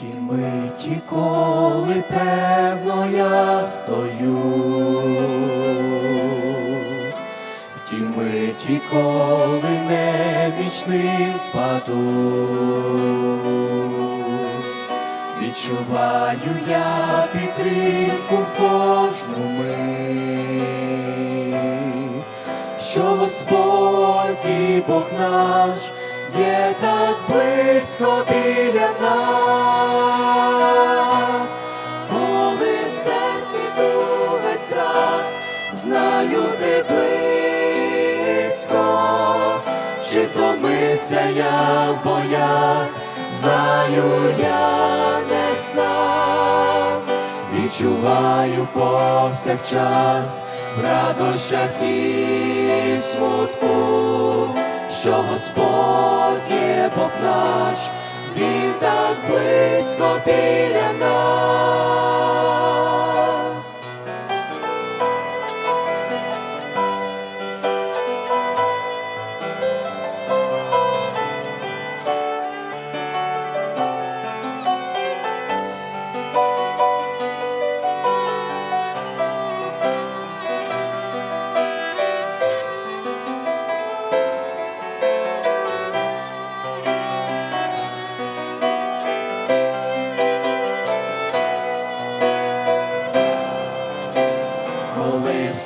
ті миті, коли певно я стою, в ті миті, коли немічний впаду, відчуваю я підтримку кожну мить, що Господь і Бог наш є так близько біля нас, коли в серці туга страх, знаю ти близько, чи втомився я в боях, знаю я не сам, відчуваю повсякчас радощах і смутку, що Господь Бог наш, Він так близько біля нас.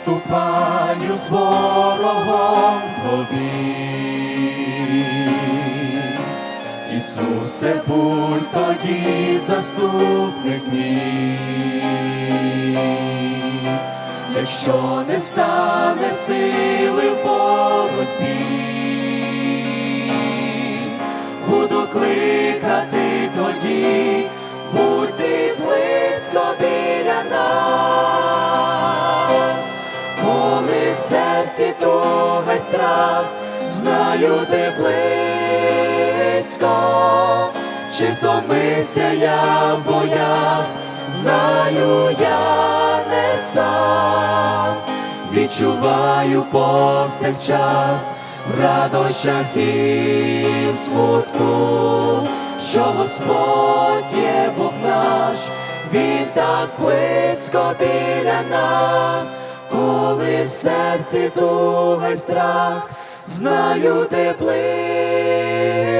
Коли ступаю з ворогом тобі. Ісусе, будь тоді заступник мій, якщо не стане сили в боротьбі, в серці туга й страх, знаю ти близько, чи втомився я в боях, знаю я не сам, відчуваю повсякчас в радощах і в смутку, що Господь є Бог наш, Він так близько біля нас, коли в серці туга й страх, знаю ти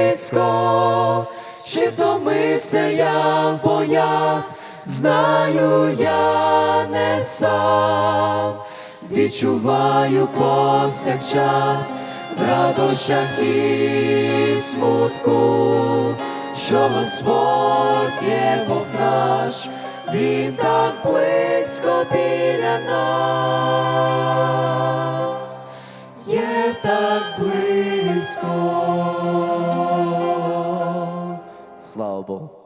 близько, чи втомився я в боях, знаю я не сам, відчуваю повсякчас в радощах і смутку, що Господь є Бог наш, він так близько біля нас, є так близько. Слава Богу.